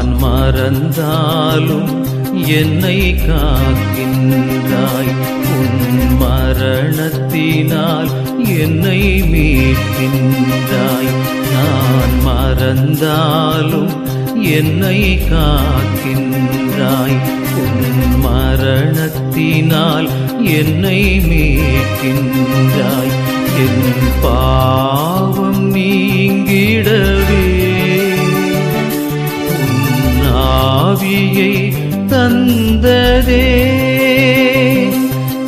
நான் மறந்தாலும் என்னை காக்கின்றாய். உன் மரணத்தினால் என்னை மீட்கின்றாய். நான் மறந்தாலும் என்னை காக்கின்றாய். உன் மரணத்தினால் என்னை மீட்கின்றாய். என் பாவம் நீங்கிடவே ஆவியை தந்ததே.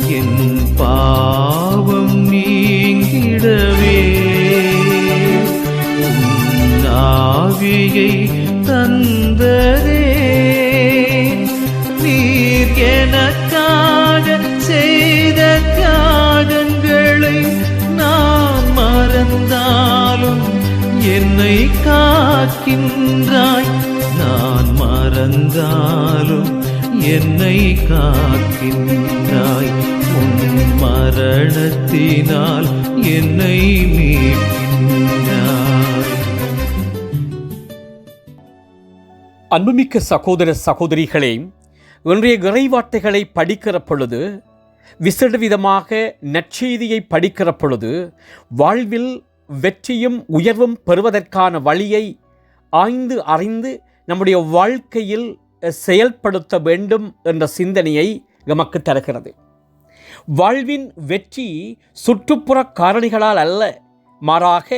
என் பாவம் நீங்கிடவே. ஆவியை தந்ததே. நீர் எனக்காக செய்த தியாகங்களை நான் மறந்தாலும் என்னை காக்கின்றாய். நான் மறந்தாலும் என்னை காக்கின்றாய். உன் மரணத்தினால் என்னை மீட்கின்றாய். அன்புமிக்க சகோதர சகோதரிகளே இன்றைய இறைவார்த்தைகளை படிக்கிற பொழுது விசேட விதமாக நற்செய்தியை படிக்கிற பொழுது வாழ்வில் வெற்றியும் உயர்வும் பெறுவதற்கான வழியை ஆய்ந்து அறிந்து நம்முடைய வாழ்க்கையில் செயல்படுத்த வேண்டும் என்ற சிந்தனையை நமக்கு தருகிறது. வாழ்வின் வெற்றி சுற்றுப்புற காரணிகளால் அல்ல மாறாக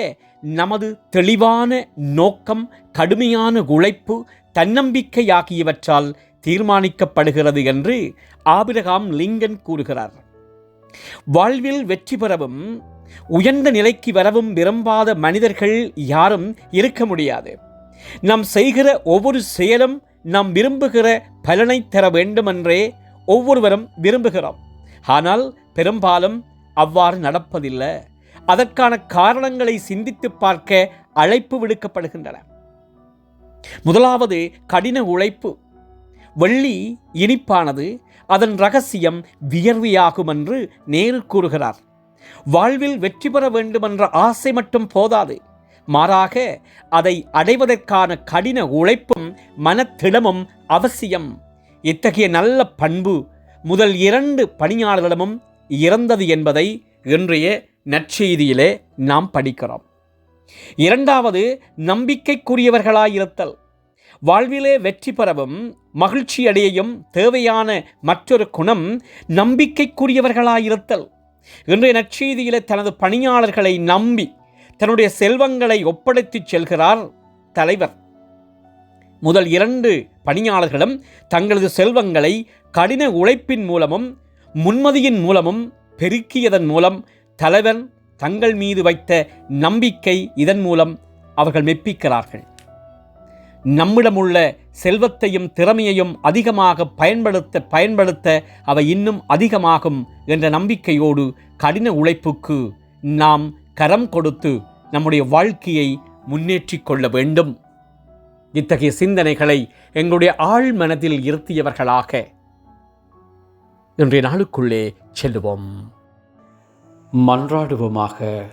நமது தெளிவான நோக்கம் கடுமையான உழைப்பு தன்னம்பிக்கை ஆகியவற்றால் தீர்மானிக்கப்படுகிறது என்று ஆபிரகாம் லிங்கன் கூறுகிறார். வாழ்வில் வெற்றி பெறவும் உயர்ந்த நிலைக்கு வரவும் விரும்பாத மனிதர்கள் யாரும் இருக்க முடியாது. நாம் செய்கிற ஒவ்வொரு செயலும் நாம் விரும்புகிற பலனை தர வேண்டுமென்றே ஒவ்வொருவரும் விரும்புகிறோம். ஆனால் பெரும்பாலும் அவ்வாறு நடப்பதில்லை. அதற்கான காரணங்களை சிந்தித்து பார்க்க அழைப்பு விடுக்கப்படுகின்றன. முதலாவது கடின உழைப்பு. வெள்ளி இனிப்பானது அதன் ரகசியம் வியர்வையாகும் என்று நேரு கூறுகிறார். வாழ்வில் வெற்றி பெற வேண்டுமென்ற ஆசை மட்டும் போதாது. மாறாக அதை அடைவதற்கான கடின உழைப்பும் மனத்திடமும் அவசியம். இத்தகைய நல்ல பண்பு முதல் இரண்டு பணியாளர்களிடமும் இறந்தது என்பதை இன்றைய நற்செய்தியிலே நாம் படிக்கிறோம். இரண்டாவது நம்பிக்கைக்குரியவர்களாயிருத்தல். வாழ்விலே வெற்றி பெறவும் மகிழ்ச்சி அடையவும் தேவையான மற்றொரு குணம் நம்பிக்கைக்குரியவர்களாயிருத்தல். இன்றைய நற்செய்தியிலே தனது பணியாளர்களை நம்பி தன்னுடைய செல்வங்களை ஒப்படைத்துச் செல்கிறார் தலைவர். முதல் இரண்டு பணியாளர்களும் தங்களது செல்வங்களை கடின உழைப்பின் மூலமும் முன்மதியின் மூலமும் பெருக்கியதன் மூலம் தலைவன் தங்கள் மீது வைத்த நம்பிக்கை இதன் மூலம் அவர்கள் மெப்பிக்கிறார்கள். நம்மிடமுள்ள செல்வத்தையும் திறமையையும் அதிகமாக பயன்படுத்த பயன்படுத்த அவை இன்னும் அதிகமாகும் என்ற நம்பிக்கையோடு கடின உழைப்புக்கு நாம் கரம் கொடுத்து நம்முடைய வாழ்க்கையை முன்னேற்றிக் கொள்ள வேண்டும். இத்தகைய சிந்தனைகளை எங்களுடைய ஆழ் மனதில் இருத்தியவர்களாக இன்றைய நாளுக்குள்ளே செல்லுவோம். மன்றாடுவோமாக.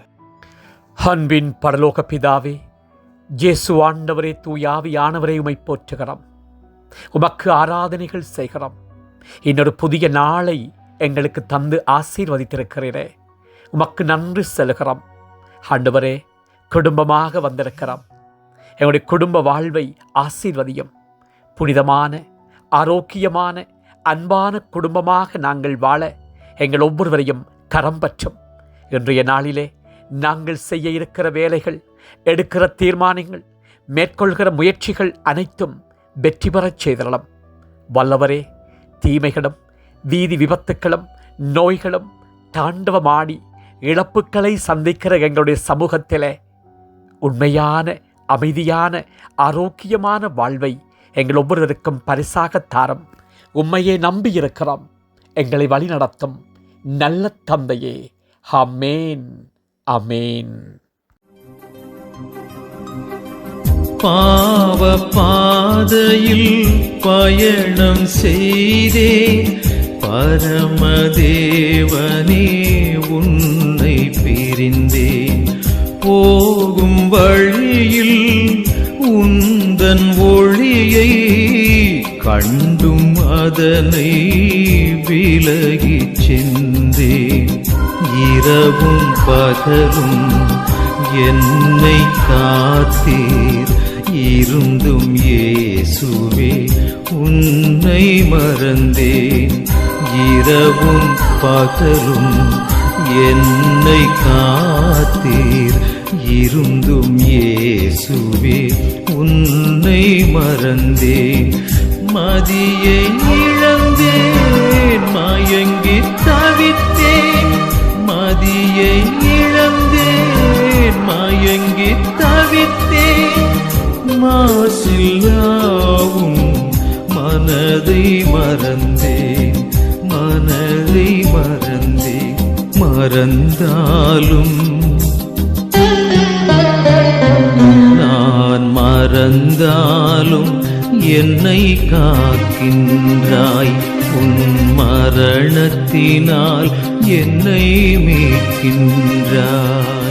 அன்பின் பரலோக பிதாவே ஜேசு ஆண்டவரே தூயாவியானவரே உமை போற்றுகிறோம். உமக்கு ஆராதனைகள் செய்கிறோம். இன்னொரு புதிய நாளை எங்களுக்கு தந்து ஆசீர்வதித்திருக்கிறீரே. உமக்கு நன்றி செலுகிறோம். ஆண்டவரே குடும்பமாக வந்திருக்கிறோம். எங்களுடைய குடும்ப வாழ்வை ஆசீர்வதியும். புனிதமான ஆரோக்கியமான அன்பான குடும்பமாக நாங்கள் வாழ எங்கள் ஒவ்வொருவரையும் கரம் பற்றும். இன்றைய நாளிலே நாங்கள் செய்ய இருக்கிற வேலைகள் எடுக்கிற தீர்மானங்கள் மேற்கொள்கிற முயற்சிகள் அனைத்தும் வெற்றி பெறச் செய்தரலாம் வல்லவரே தீமைகளும் வீதி விபத்துக்களும் நோய்களும் தாண்டவமாடி இழப்புக்களை சந்திக்கிற எங்களுடைய சமூகத்திலே உண்மையான அமைதியான ஆரோக்கியமான வாழ்வை எங்கள் ஒவ்வொருவருக்கும் பரிசாக தாரம். உண்மையை நம்பி இருக்கிறோம். எங்களை வழிநடத்தும் நல்ல தந்தையே. அமேன் அமேன் பாவ பாதையில் பயணம் செய்தே பரமதேவனே உன் பிரிந்தே போகும் வழியில் உந்தன் ஒளியை கண்டும் அதனை விலகிச் சென்றேன். இரவும் பகலும் என்னை காத்தீர். இருந்தும் இயேசுவே உன்னை மறந்தேன். இரவும் பகலும் என்னை காத்தீர். இருந்தும் ஏசுவே உன்னை மறந்தேன். மதியை இழந்தேன் மயங்கி தவித்தேன். மதியை இழந்தேன் மயங்கி தவித்தேன். மாசில்லாவும் மனதை மறந்தேன் மனதை மறந்தேன். மறந்தாலும் நான் மறந்தாலும் என்னை காக்கின்றாய். உன் மரணத்தினால் என்னை மீட்கின்றாய்.